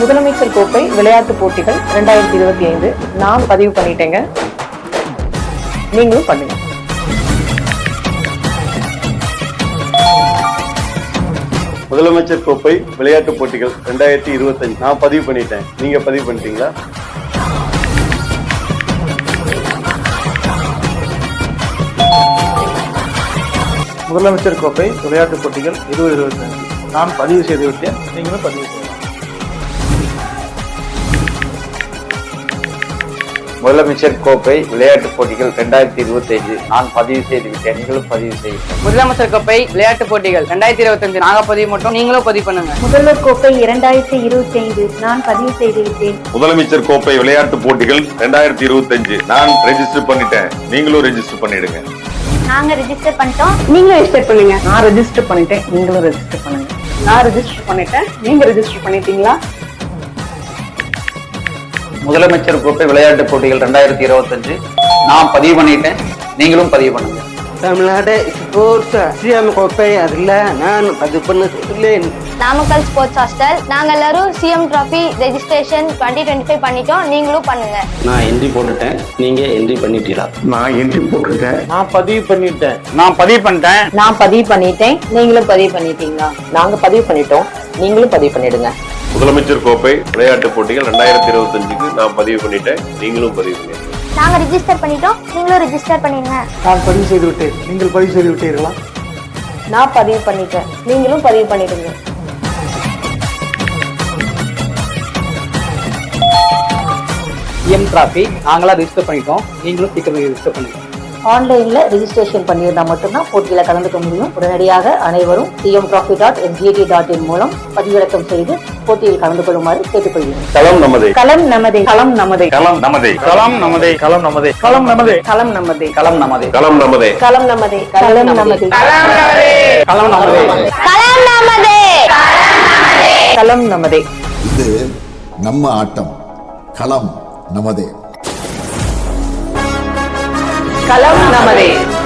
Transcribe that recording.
முதலமைச்சர் கோப்பை விளையாட்டு போட்டிகள் ரெண்டாயிரத்தி இருபத்தி ஐந்து. நான் பதிவு பண்ணிட்டேங்க. நீங்களும் பண்ணுங்க. முதலமைச்சர் கோப்பை விளையாட்டு போட்டிகள் ரெண்டாயிரத்தி இருபத்தஞ்சு. நான் பதிவு பண்ணிட்டேன். நீங்க பதிவு பண்ணிட்டீங்களா? முதலமைச்சர் கோப்பை விளையாட்டு போட்டிகள் இருபது இருபத்தஞ்சு. நான் பதிவு செய்து விட்டேன். நீங்களும் பதிவு செய்யுங்க. முதலமைச்சர் கோப்பை விளையாட்டுப் போட்டிகள் ரெண்டாயிரத்தி இருபத்தி ஐந்து நான் பதிவு செய்து விட்டேன் நீங்களும் பதிவு செய்யுங்கள். முதலமைச்சர் கோப்பை விளையாட்டுப் போட்டிகள் ரெண்டாயிரத்தி இருபத்தஞ்சு நாங்க பதிவு மட்டும் நீங்களும் பதிவு பண்ணுங்க. முதல்வர் கோப்பை இரண்டாயிரத்தி இருபத்தி ஐந்து நான் பதிவு செய்திருக்கிறேன் முதலமைச்சர் கோப்பை விளையாட்டு போட்டிகள் ரெண்டாயிரத்தி இருபத்தஞ்சு நான் ரெஜிஸ்டர் பண்ணிட்டேன். நீங்களும் ரெஜிஸ்டர் பண்ணிடுங்க. நாங்க ரெஜிஸ்டர் பண்ணிட்டோம். நீங்களும் ரெஜிஸ்டர் பண்ணுங்க. நான் ரெஜிஸ்டர் பண்ணிட்டேன். நீங்களும் ரெஜிஸ்டர் பண்ணுங்க. நான் ரெஜிஸ்டர் பண்ணிட்டேன். நீங்க ரெஜிஸ்டர் பண்ணிட்டீங்களா? முதலமைச்சர் கோப்பை விளையாட்டுப் போட்டிகள் ரெண்டாயிரத்தி இருபத்தஞ்சு. நான் பதிவு பண்ணிட்டேன். நீங்களும் பதிவு பண்ணுங்க. தமிழ்நாடு ஸ்போர்ட்ஸ் சிஎம் கோப்பை அதில் நான் பதிவு பண்ணிருக்கிறேன் நாமக்கல் ஸ்போர்ட்ஸ் ஹாஸ்டல் நாங்க எல்லாரும் CM trophy registration twenty twenty five பண்ணிட்டோம். நீங்களும் பண்ணுங்க. நான் என்ட்ரி போட்டுட்டேன். நீங்க என்ட்ரி பண்ணிட்டீங்களா நான் என்ட்ரி போட்டிருக்கேன் நான் பதிவு பண்ணிட்டேன். நான் பதிவு பண்ணிட்டேன். நான் பதிவு பண்ணிட்டேன். நீங்களும் பதிவு பண்ணிட்டீங்களா? நாங்க பதிவு பண்ணிட்டோம். நீங்களும் பதிவு பண்ணிடுங்க. முதலமைச்சர் கோப்பை விளையாட்டு போட்டிகள் ரெண்டாயிரத்தி இருபத்தஞ்சுக்கு நான் பதிவு பண்ணிட்டேன். நீங்களும் பதிவு பண்ணிடுங்க நாங்க ரெஜிஸ்டர் பண்ணிட்டோம். நீங்களும் ரெஜிஸ்டர் பண்ணிடுங்க. நான் பதிவு செய்து விட்டேன் நீங்கள் பதிவு செய்து விட்டீர்களா நான் பதிவு பண்ணிட்டேன். நீங்களும் பதிவு பண்ணிடுங்க. சிஎம் டிராஃபி நாங்களா ரெஜிஸ்டர் பண்ணிட்டோம். நீங்களும் சீக்கிரம் ரெஜிஸ்டர் பண்ணுங்க ஆன்லைன்ல ரெஜிஸ்ட்ரேஷன் பண்ணியிருந்தா மட்டும்தான் போட்டியில கலந்துக்க முடியும் உடனடியாக அனைவரும் CM trophy dot SGD dot in மூலம் பதிவிறக்கம் செய்து போட்டியில் கலந்து கொள்ளுமாறு கேட்டுக்கொள்கிறேன் களம் நமதே களம் நமதே களம் நமதே களம் நமதே களம் நமதே களம் நமதே களம் நமதே களம் நமதே களம் நமதே களம் நமதே களம் நமதே களம் நமதே களம் நமதே கலாம் நமதே களம் நமதே இது நம்ம ஆட்டம் களம் நமதே களம் நமதே.